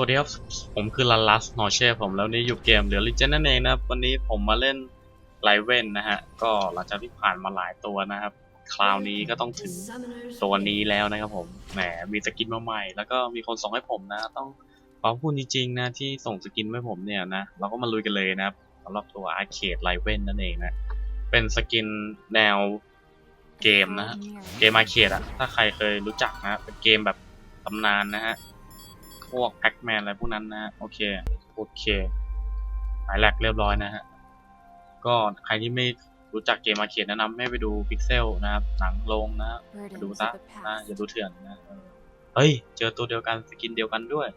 สวัสดีครับผมคือลันลัสนอเช่ผมแล้วนี่อยู่เกมเหลือลิเจนนั่นเองนะครับวันนี้ผมมาเล่นไลเว่นนะฮะ ก็หลังจากที่ผ่านมาหลายตัวนะครับ คราวนี้ก็ต้องถึงตัวนี้แล้วนะครับผมแหมมีสกินมาใหม่ แล้วก็มีคนส่งให้ผมนะ ต้องขอบคุณจริงๆนะที่ส่งสกินมาให้ผมเนี่ยนะเราก็มาลุยกันเลยนะครับสำหรับตัวอาร์เคดไลเว่นนั่นเองนะเป็นสกินแนวเกมนะฮะเกมอาร์เคดอะถ้าใครเคยรู้จักนะเป็นเกมแบบตำนานนะฮะ พวกแพ็กแมนอะไรพวกนั้นนะฮะโอเคโอเคหายแหลกเรียบร้อยนะฮะก็ใครที่ไม่รู้จักเกมอาร์เคดแนะนำให้ไปดูพิกเซลนะครับ หนังลงนะไปดูซะนะอย่าดูเถื่อนนะเออเฮ้ย เจอตัวเดียวกันสกินเดียวกันด้วย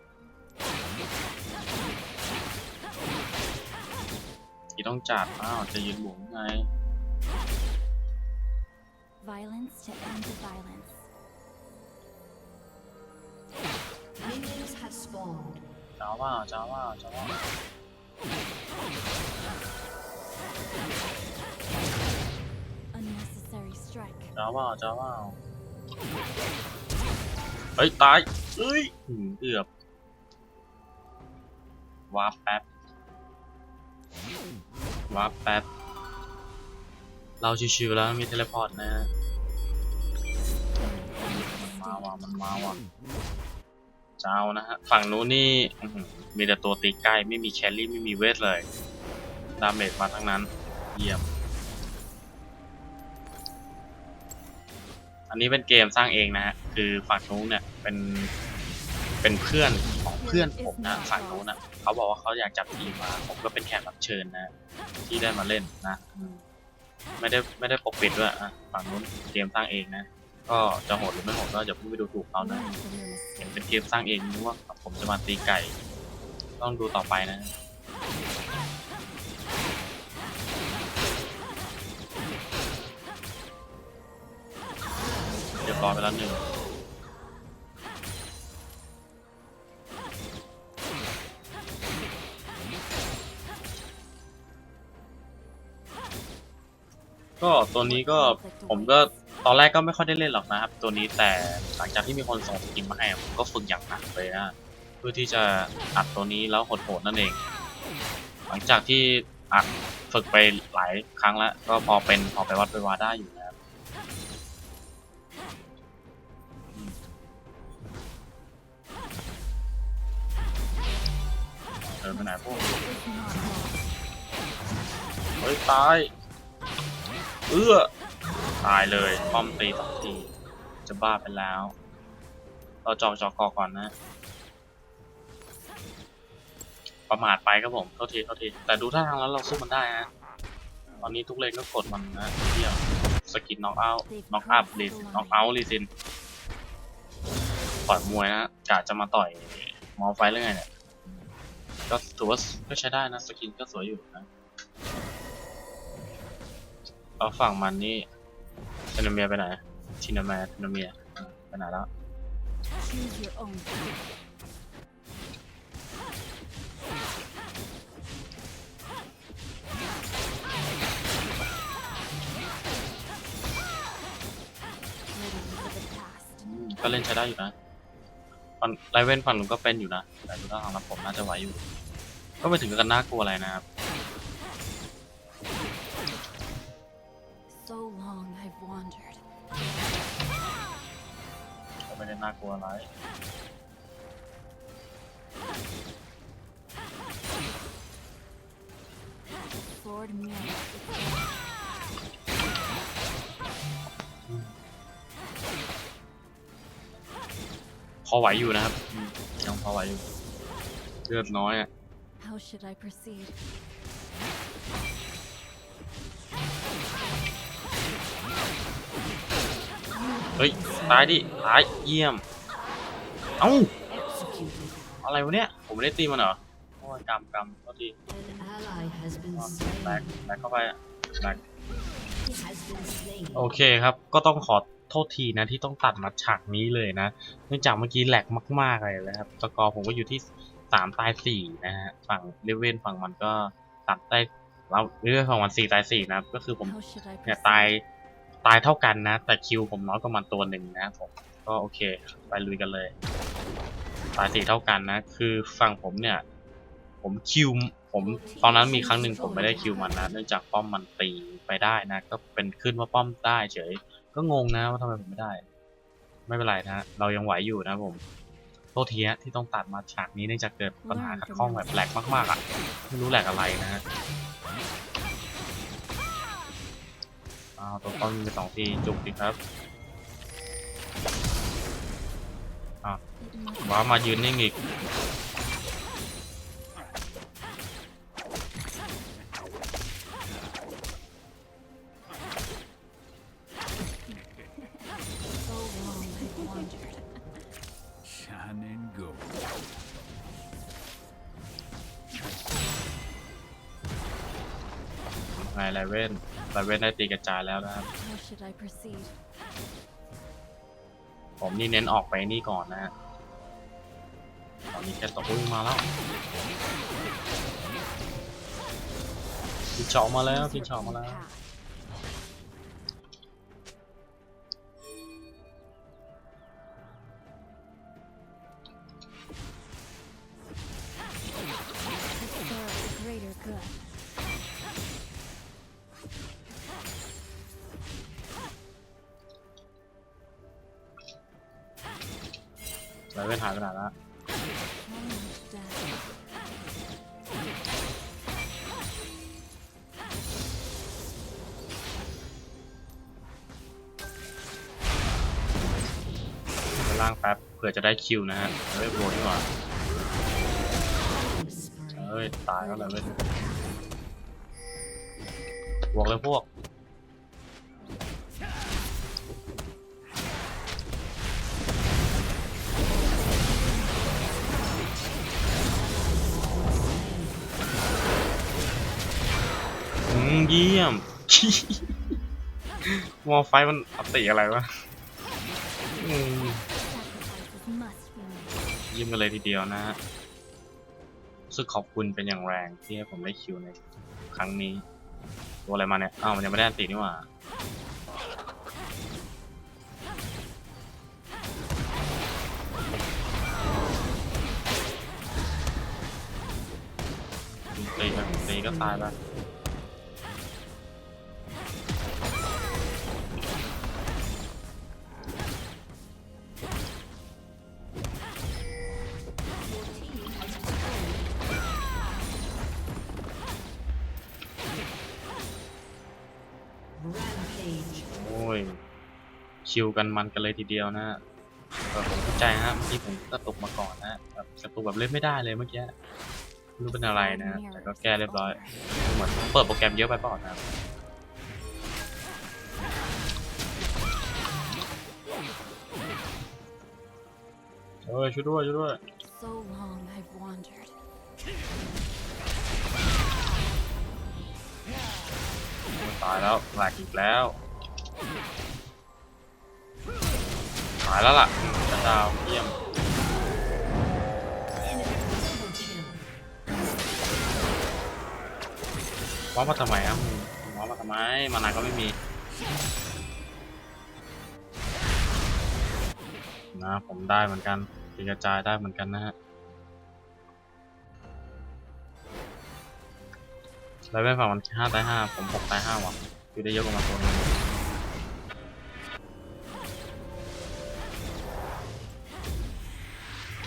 ที่ต้องจัดอ้าวจะยืนหมุนไง Violence to end the violence. Minions have spawned. จ้าว่าจ้าว่าจ้าว่า Unnecessary strike. จ้าว่าจ้าว่าเฮ้ย ตายเอ้ยหืมเกือบวาร์ปแป๊บวาร์ปแป๊บ เราชิวๆแล้วมีเทเลพอร์ตนะฮะมันมาว่ะมันมาว่ะ เจ้านะฮะ ฝั่งนู้นนี่มีแต่ตัวตีใกล้ ไม่มีแคลรี่ ไม่มีเวทเลย ดาเมจมาทั้งนั้น เยี่ยม อันนี้เป็นเกมสร้างเองนะฮะ คือฝั่งนู้นเนี่ยเป็นเป็นเพื่อนของเพื่อนผมนะฝั่งนู้นนะเขาบอกว่าเขาอยากจับทีมมา ผมก็เป็นแขกรับเชิญนะ ที่ได้มาเล่นนะ ไม่ได้ไม่ได้ปกปิดด้วยอะฝั่งนู้นเกมสร้างเองนะ ก็จะโหดหรือไม่โหดก็อย่าเพิ่งไปดูถูกเขานะเห็นเป็นเกมสร้างเองนึกว่าผมจะมาตีไก่ ต้องดูต่อไปนะเรียบร้อยไปแล้วหนึ่งก็ตัวนี้ก็ผมก็ ตอนแรกก็ไม่ค่อยได้เล่นหรอกนะครับ ตัวนี้แต่หลังจากที่มีคนส่งสกินมาให้ผมก็ฝึกอย่างหนักเลยนะเพื่อที่จะอัดตัวนี้แล้วโหดๆนั่นเอง หลังจากที่อัดฝึกไปหลายครั้งแล้วก็พอเป็นพอไปวัดไปวาได้อยู่นะครับอืมเดินไปไหนพวกเฮ้ยตายเอื้อ ตายเลยป้อมตีสองทีจะบ้าไปแล้ว เราจอกจอกกอก่อนนะ ประมาทไปครับผมโทษทีโทษที แต่ดูท่าทางแล้วเราสู้มันได้ฮะตอนนี้ทุกเลนก็กดมันนะเที่ยวสกินน็อกเอาน็อกอัพลีซินน็อกเอาลีซินต่อยมวยนะกะจะมาต่อยมอลไฟเรื่องไงเนี่ยก็ถือว่าก็ใช้ได้นะ สกินก็สวยอยู่นะเอาฝั่งมันนี่ เทนเมียไปไหนทินาเมียเทนเมียไปไหนแล้ว Choose your own fate. อืมก็เล่นใช้ได้อยู่นะฝั่งไลเว่นฝั่งนู้นก็เป็นอยู่นะ แต่ดูท่าทางแล้วผมน่าจะไหวอยู่ ก็ไม่ถึงกับน่ากลัวอะไรนะครับ long I've wandered. ก็ไม่ได้น่ากลัวอะไร Sword mirror. พอไหวอยู่นะครับอืมยังพอไหวอยู่ เลือดน้อยอะ How should I proceed? ฮ้ยตายดิตายเยี่ยม เอ้า อะไรวะเนี่ย ผมไม่ได้ตีมันเหรอ โอ้ยกำกำโทษทีแบกแบกเข้าไปแบกโอเคครับ ก็ต้องขอโทษทีนะที่ต้องตัดมาฉากนี้เลยนะ เนื่องจากเมื่อกี้แหลกมากๆเลยนะครับสกอร์ผมก็อยู่ที่สามตายสี่นะฮะ ฝั่งเลเว่นฝั่งมันก็สามตายเราเลเว่นฝั่งมันสี่ตายสี่นะครับก็คือผมเนี่ยตาย ตายเท่ากันนะ แต่คิวผมน้อยกว่ามันตัวหนึ่งนะผมก็โอเค ไปลุยกันเลย ตายสี่เท่ากันนะ คือฝั่งผมเนี่ย ผมคิวผมตอนนั้นมีครั้งหนึ่งผมไม่ได้คิวมันนะเนื่องจากป้อมมันตีไปได้นะ ก็เป็นขึ้นว่าป้อมได้เฉย ก็งงนะว่าทำไมผมไม่ได้ ไม่เป็นไรนะ เรายังไหวอยู่นะผมโทษทีที่ต้องตัดมาฉากนี้เนื่องจากเกิดปัญหาขัดข้องแบบแหลกมากๆอะไม่รู้แหลกอะไรนะฮะาตัวต้อมมีสองทีจุกดิครับอะว้ามายืนนิ่งอีกชาเนนโก ไงไลเว่นไลเว่นได้ตีกระจายแล้วนะครับ How should I proceed? ผมนี่เน้นออกไปนี่ก่อนนะฮะตอนนี้แค่ตกอุ้ยมาแล้วพิชเชาะมาแล้ว Choose พิช your เชาะ own มาแล้ว path. ไลเว่นหายไปไหนล้ว How much damage? ไปล่างแป๊บเผื่อจะได้คิวนะฮะเฮ้ยโบนดีกว่าเฮ้ยตายแล้วไลเว่นบวกเลยพวก เยี่ยม วอลไฟมันอัติอะไรวะยิ้มกันเลยทีเดียวนะฮะรู้สึกขอบคุณเป็นอย่างแรงที่ให้ผมได้คิวในครั้งนี้ ตัวอะไรมาเนี่ย อ้าว มันยังไม่ได้อันตินี่หว่าตีไปตีก็ตายไป คิวกันมันกันเลยทีเดียวนะฮะเออผมเข้าใจฮะเมื่อกี้ผมกระตุกมาก่อนนะแบบกระตุกแบบเล่นไม่ได้เลยเมื่อกี้ไม่รู้เป็นอะไรนะฮะแต่ก็แก้เรียบร้อยเหมือนเปิดโปรแกรมเยอะไปเปล่านะครับเฮ้ยช่วยด้วยช่วยด้วย So long I've wandered. ตายแล้วแหลกอีกแล้วตายแล้วล่ะจะดาวเยี่ยมว้ามาทำไมครับมึงว้ามาทำไม มานาก็ไม่มีนะผมได้เหมือนกันตีกระจายได้เหมือนกันนะฮะแล้วเป็นฝั่งมันห้าตายห้าผมหกตายห้าว่ะคือได้เยอะกว่ามันตัวนึง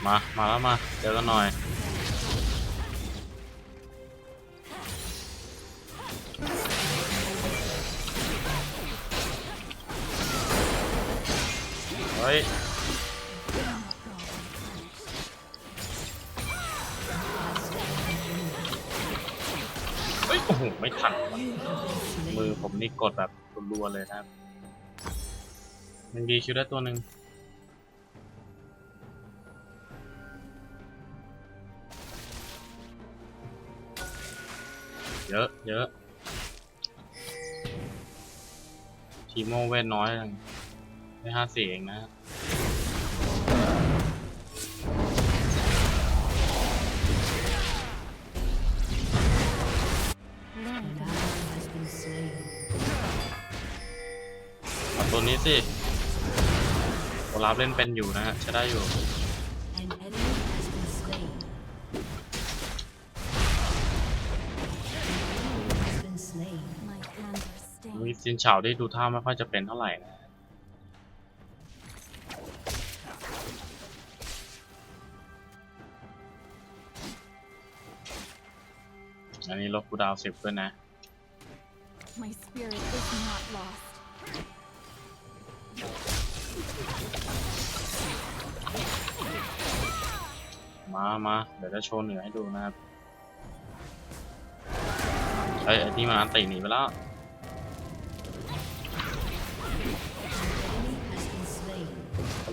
มา มาแล้วมา เจอกันหน่อย เฮ้ย เฮ้ย โอ้โห ไม่ทันว่ะมือผมนี่กดแบบรัวๆเลยนะครับมันดีคิวได้ตัวหนึ่ง เยอะ เยอะ ทีโมเวทน้อยจังได้ห้าสี่เองนะเอาตัวนี้สิโอลาฟเล่นเป็นอยู่นะฮะ ใช้ได้อยู่ ซินเฉาได้ดูท่าไม่ค่อยจะเป็นเท่าไหร่นะอันนี้ลบกูดาวสิบด้วยนะ My spirit is not lost. มามาเดี๋ยวจะโชว์เหนือให้ดูนะครับเอ้ยไอ้ที่มาอันติหนีไปแล้ว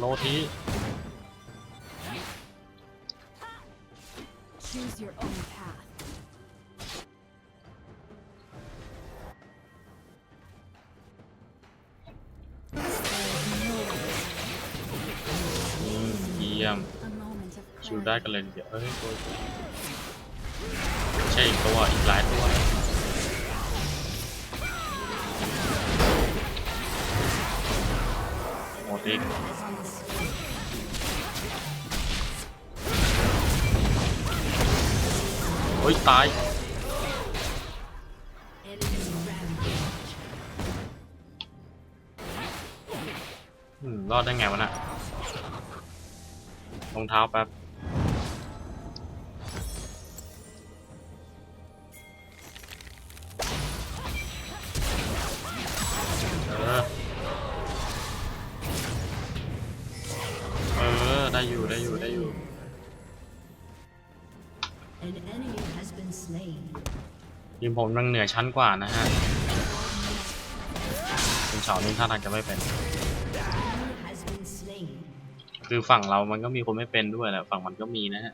โลที Choose your own path. อืมเยี่ยม A moment of ชิวได้ clarity. กันเลยทีเดี๋ยวเอ้ยตัวใช่อีกตัวอีกหลายตัวหมด อีกเฮ้ย ตาย รอดได้ไงวะน่ะรองเท้าแป๊บ ได้อยู่ได้อยู่ได้อยู่ An enemy has been slain. ทีมผมยังเหนือชั้นกว่านะฮะคุณเฉานี่ท่าทางจะไม่เป็น Enemy has been slain. คือฝั่งเรามันก็มีคนไม่เป็นด้วยแหละฝั่งมันก็มีนะฮะ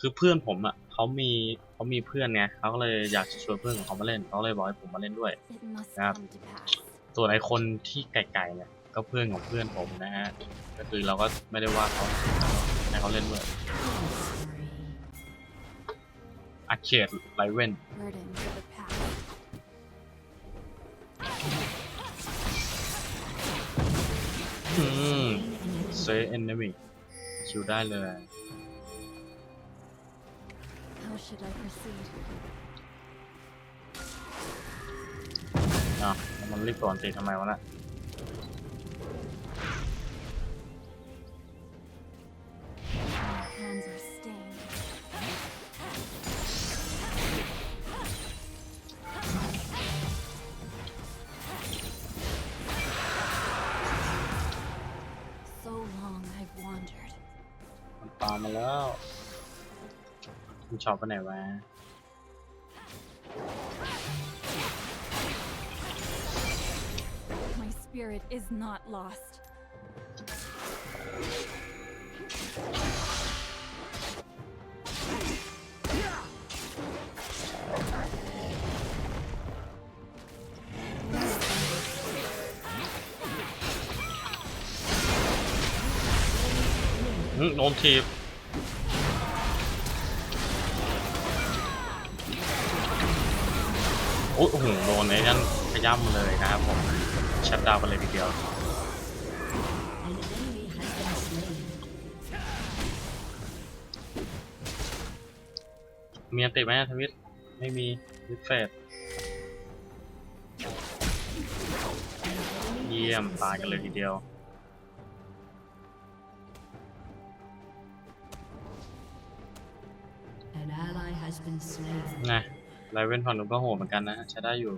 คือเพื่อนผมอะเขามีเขามีเพื่อนไงเขาก็เลยอยากจะชวนเพื่อนของเขามาเล่นเขาเลยบอกให้ผมมาเล่นด้วย It must Yep. come to pass. ส่วนไอคนที่ไกลๆเนี่ย ก็เพื่อนของเพื่อนผมนะฮะ ก็คือเราก็ไม่ได้ว่าเขาให้เขาเล่นด้วย Sorry. อาเขตไลเวน Burden to the past. อืม Slain an enemy. เซเอนเนมิคิวได้เลย How should I proceed? อ้าวแล้วมันรีบตัวอันตีทำไมวะน่ะ ชอบไปไหนวะ My spirit is not lost. อืมโดนทีบ อ้ยโอ้โหโดนไอ้นั่นขย้ำเลยนะครับผมชัดดาวน์ไปเลยทีเดียว An enemy has been slain. มีอันติไหมทวิตไม่มีวิดเฟด An enemy เยี่ยม has been ตายกันเลย slain. ทีเดียว An ally has been slain. ไลเวนฝั่งนู้นก็โหดเหมือนกันนะใช้ได้อยู่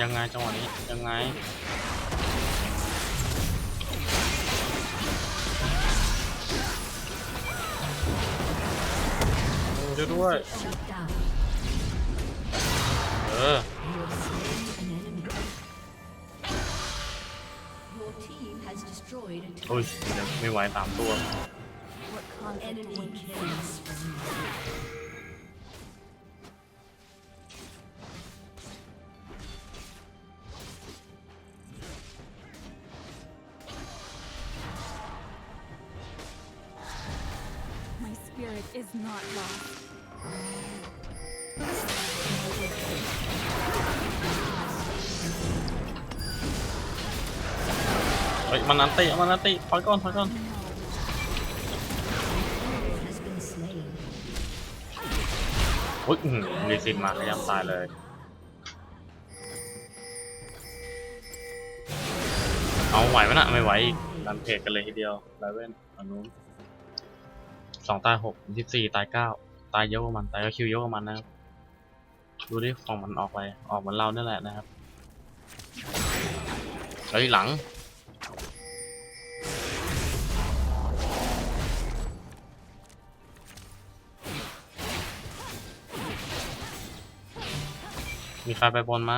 ยังไงจังหวะนี้ยังไงเจอด้วย เออโอ้ยไม่ไหวสามตัว not lost. เฮ้ยมันนันติมันนันติถอยก่อนถอยก่อนโอ้ยรีซินมาขย้ำตายเลยเอาไหวไหมนะไม่ไหวดันเพจกันเลยทีเดียวไลเว่นอันนู้น สองตายหกสิบสี่ตายเก้าตายเยอะกว่ามันตายก็คิวเยอะกว่ามันนะครับดูดิของมันออกไปออกเหมือนเราเนี่ยแหละนะครับเฮ้ยหลังมีใครไปบนไหม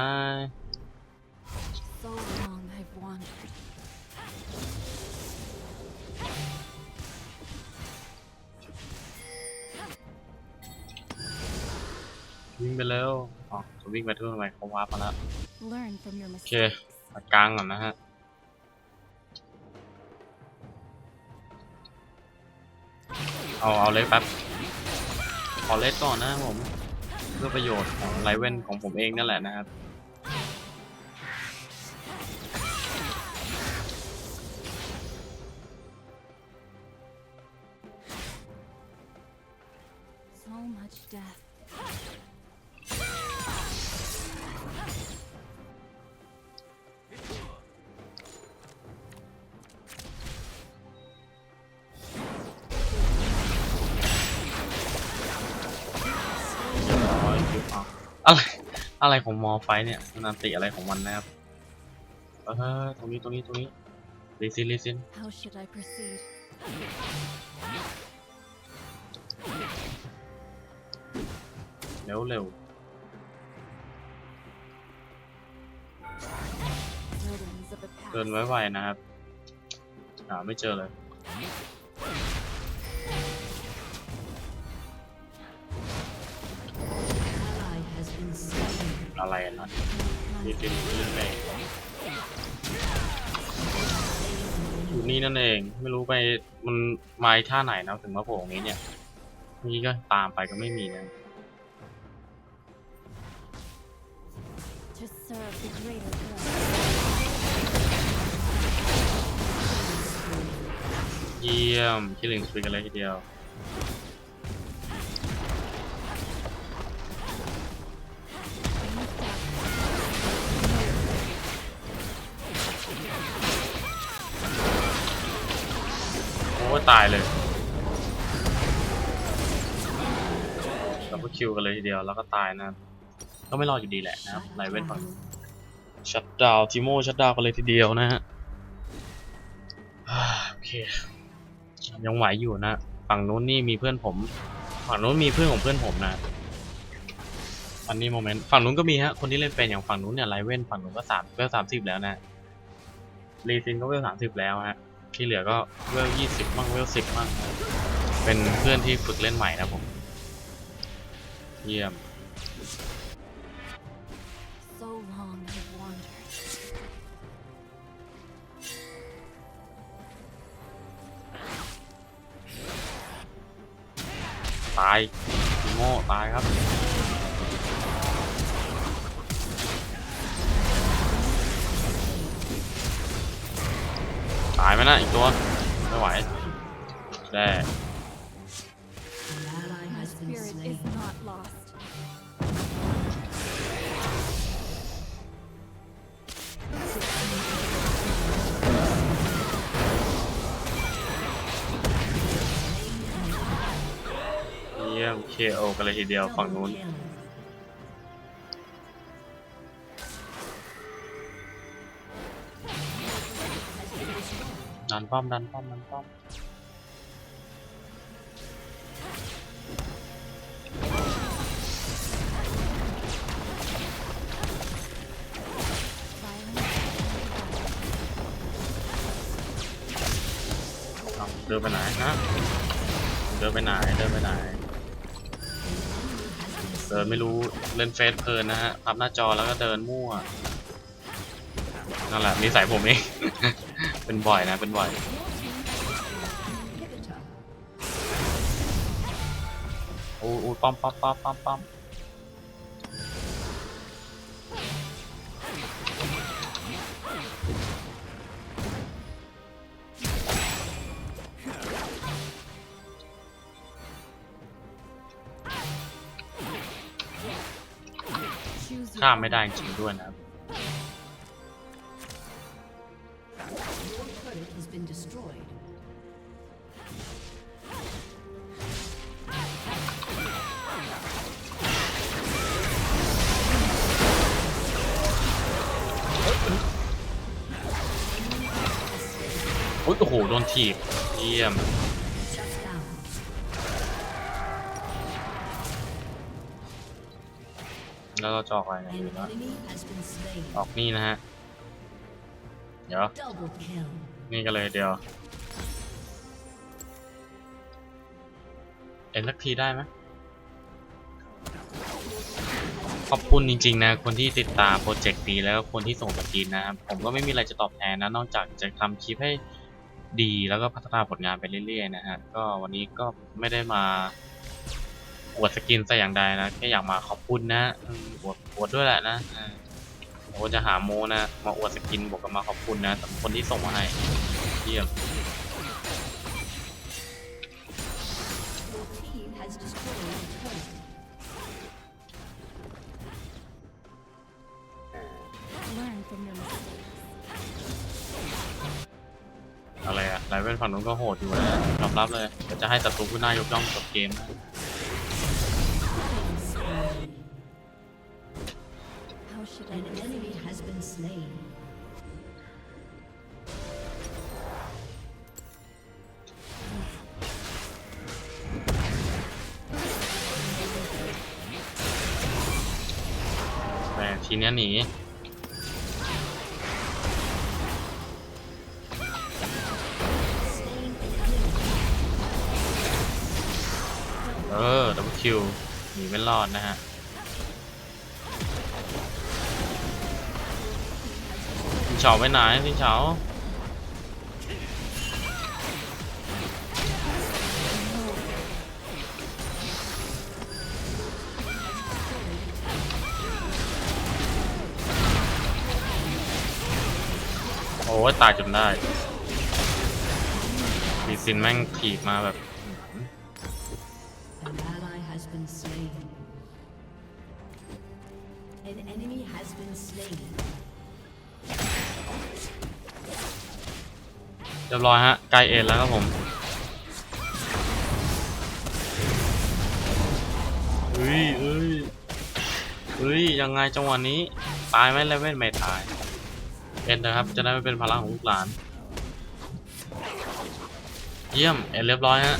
งไปเร็วอ๋อจะวิ่งไปเท่าไหร่เขาวาร์ปมาแล้ว Learn from your โอเค mistakes. ตัดกลางก่อนนะฮะเอาเอาเล็กแป๊บขอเล็กก่อนนะครับผมเพื่อประโยชน์ของไลเว่นของผมเองนั่นแหละนะครับ อยคิวเอาอะไรอะไรของมอไฟเนี่ยมันอันติอะไรของมันนะครับเออตรงนี้ตรงนี้ตรงนี้รีซินรีซิน How should I proceed? เร็วเร็ว Burdens of the เดิน past. ไว้ไวนะครับหาไม่เจอเลย อะไรอะนะรีซินเรื่องไหนอยู่นี่นั่นเอง ไม่รู้ไปมันมาอีกท่าไหนนะถึงมาโผล่ตรงนี้เนี่ย นี่ก็ตามไปก็ไม่มีนะ To serve the greater good. เยี่ยมคิลลิงสปีกันเลยทีเดียว อ้ยตายเลยเราก็คิวกันเลยทีเดียวแล้วก็ตายนะครับก็ไม่รอดอยู่ดีแหละนะครับไลเว่นฝั่งชัดดาวทิโมชัดดาวกันเลยทีเดียวนะฮะอ่าโอเคยังไหวอยู่นะ ฝั่งนู้นนี่มีเพื่อนผม ฝั่งนู้นมีเพื่อนของเพื่อนผมนะฟันนี่โมเมนต์ฝั่งนู้นก็มีฮะคนที่เล่นเป็นอย่างฝั่งนู้นเนี่ยไลเว่นฝั่งนู้นก็สามเวลสามสิบแล้วนะรีซินก็เวลสามสิบแล้วฮะ ที่เหลือก็เวลยี่สิบมั่งเวลสิบมั่งนะเป็นเพื่อนที่ฝึกเล่นใหม่นะผม เยี่ยม So long I've wandered. ตายทีโม่ตายครับ มนะอีกตัว ไม่ไหวได้เยี่ยมเคโอกันเลยทีเดียวฝั่งนู้น นป้อมดันป้อมดันป้อมเดินไปไหนฮะเดินไปไหนเดินไปไหนเดินไม่รู้เล่นเฟซเพลินนะฮะพับหน้าจอแล้วก็เดินมั่วนั่นแหละนิสัยผมเอง เป็นบ่อยนะ เป็นบ่อย Inhibitor. โอ้โอ้ป้อมป้อมป้อมป้อมป้อม Choose your ข้ามไม่ได้จริงๆด้วยนะ โอ้โห โดนถีบ เยี่ยม แล้วเราจะออกอะไรเนี่ย An อยู่แล้ว enemy has been slain. ออกนี่นะฮะ เดี๋ยว นี่กันเลยเดี๋ยว เอ็นสักทีได้ไหมขอบคุณจริง ๆ นะ คนที่ติดตามโปรเจกต์ดีแล้วก็คนที่ส่งสกินนะครับ ผมก็ไม่มีอะไรจะตอบแทนนะ นอกจากจะทำคลิปให้ ดีแล้วก็พัฒนาผลงานไปเรื่อยๆนะฮะก็วันนี้ก็ไม่ได้มาอวดสกินซะอย่างใดนะแค่อยากมาขอบคุณนะอวดอวดด้วยแหละนะผมจะหาโมนะมาอวดสกินบวกกับมาขอบคุณนะสำหรับคนที่ส่งมาให้เยี่ยม ฝั่งนู้นก็โหดอยู่นะยอมรับเลยเดี๋ยวจะให้ศัตรูผู้น่ายกย่องจบเกมนะ Killing spree. How should I An proceed? enemy has been slain. แต่ทีเนี้ยหนี คิวหนีไม่รอดนะฮะพี่เฉาไปไหนพี่เฉาโอ้ตายจนได้มีซินแม่งถีบมาแบบ An enemy has been slain. เรียบร้อยฮะใกล้เอ็นแล้วครับผมเฮ้ยเอ้ยเฮ้ยยังไงจังหวะนี้ ตายไหมเลเว่นไม่ตาย เอ็นนะครับ จะได้ไม่เป็นภาระของลูกหลาน เยี่ยม เอ็นเรียบร้อยฮะ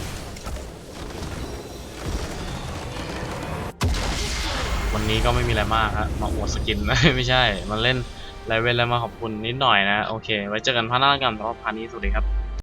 วันนี้ก็ไม่มีอะไรมากครับมาอวดสกินไม่ใช่มาเล่นไลเวนแล้วมาขอบคุณนิดหน่อยนะ โอเค ไว้เจอกันพาร์ทหน้ากันสำหรับพาร์ทนี้สวัสดีครับ